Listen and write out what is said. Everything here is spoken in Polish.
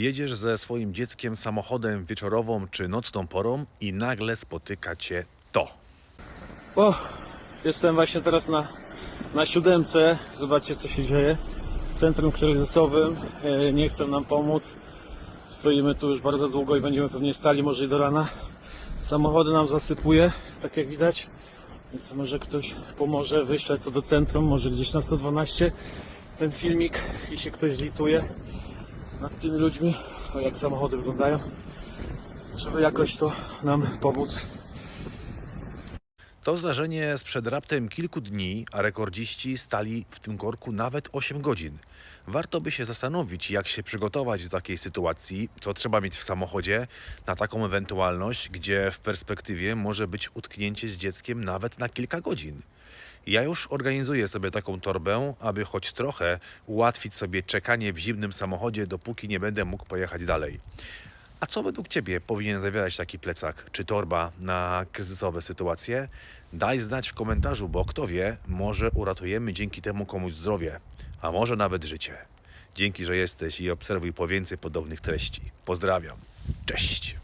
Jedziesz ze swoim dzieckiem samochodem wieczorową czy nocną porą i nagle spotyka cię to. O, jestem właśnie teraz na, na siódemce. Zobaczcie, co się dzieje. W centrum kryzysowym. E, Nie chcą nam pomóc. Stoimy tu już bardzo długo i będziemy pewnie stali może i do rana. Samochody nam zasypuje, tak jak widać. Więc może ktoś pomoże, wyślę to do centrum, może gdzieś na 112 ten filmik i się ktoś zlituje nad tymi ludźmi, jak samochody wyglądają, żeby jakoś to nam pomóc. To zdarzenie sprzed raptem kilku dni, a rekordziści stali w tym korku nawet 8 godzin. Warto by się zastanowić, jak się przygotować do takiej sytuacji, co trzeba mieć w samochodzie na taką ewentualność, gdzie w perspektywie może być utknięcie z dzieckiem nawet na kilka godzin. Ja już organizuję sobie taką torbę, aby choć trochę ułatwić sobie czekanie w zimnym samochodzie, dopóki nie będę mógł pojechać dalej. A co według Ciebie powinien zawierać taki plecak czy torba na kryzysowe sytuacje? Daj znać w komentarzu, bo kto wie, może uratujemy dzięki temu komuś zdrowie, a może nawet życie. Dzięki, że jesteś i obserwuj po więcej podobnych treści. Pozdrawiam. Cześć.